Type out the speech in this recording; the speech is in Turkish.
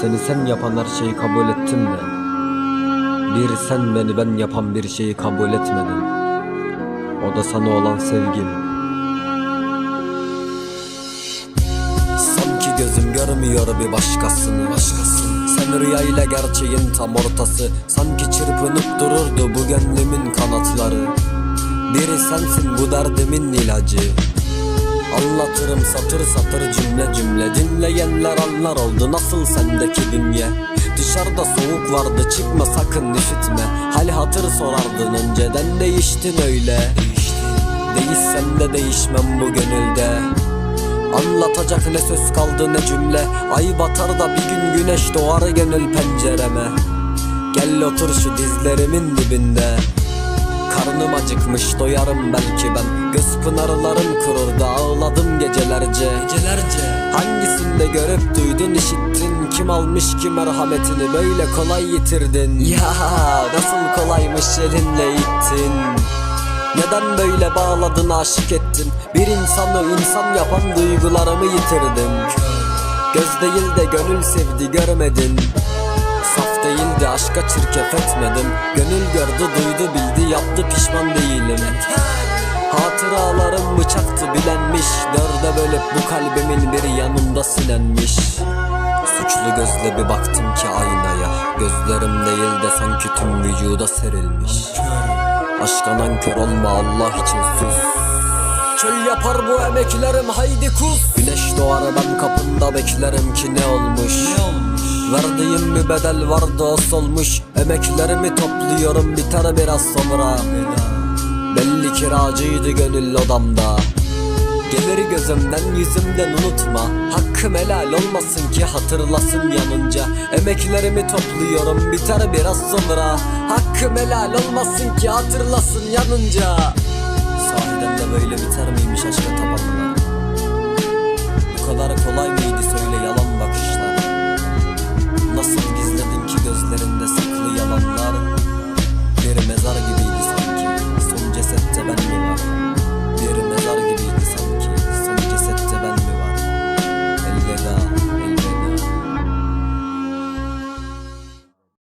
Seni sen yapan her şeyi kabul ettim de Bir sen beni ben yapan bir şeyi kabul etmedin O da sana olan sevgim. Sanki gözüm görmüyor bir başkasını. Başkasını Sen rüyayla gerçeğin tam ortası. Sanki çırpınıp dururdu bu gönlümün kanatları. Biri sensin bu derdimin ilacı. Anlatırım satır satır cümle cümle Dinleyenler anlar oldu nasıl sendeki bünye Dışarıda soğuk vardı çıkma sakın üşütme Hal hatır sorardın önceden değiştin öyle. Değişsem de değişmem bu gönülde. Anlatacak ne söz kaldı ne cümle. Ay batar da bir gün güneş doğar gönül pencereme. Gel otur şu dizlerimin dibinde Karnım acıkmış doyarım belki ben. Göz pınarlarım kururdu ağladım gecelerce. Gecelerce. Hangisinde görüp duydun işittin? Kim almış ki merhametini böyle kolay yitirdin? Ya. Nasıl kolaymış elinle ittin? Neden böyle bağladın aşık ettin? Bir insanı insan yapan duygularımı yitirdim Göz değil de gönül sevdi görmedin Değildi aşka çirkef etmedim Gönül gördü duydu bildi. Yaptı pişman değilim. Hatıralarım bıçaktı bilenmiş. Dörde bölüp bu kalbimin bir yanımda silenmiş. Suçlu gözle bir baktım ki aynaya. Gözlerim değil de sanki tüm vücuda serilmiş. Aşka nankör olma Allah için sus. Çöl yapar bu emeklerim haydi kus. Güneş doğar ben kapında beklerim ki ne olmuş Verdiğim bir bedel vardı o solmuş Emeklerimi topluyorum biter biraz sonra. Belli kiracıydı gönül odamda. Gelir gözümden yüzümden unutma. Hakkım helal olmasın ki hatırlasın yanınca. Emeklerimi topluyorum biter biraz sonra. Hakkım helal olmasın ki hatırlasın yanınca. Sahiden de böyle biter miymiş aşka tapanlar Bu kadar kolay bakışlar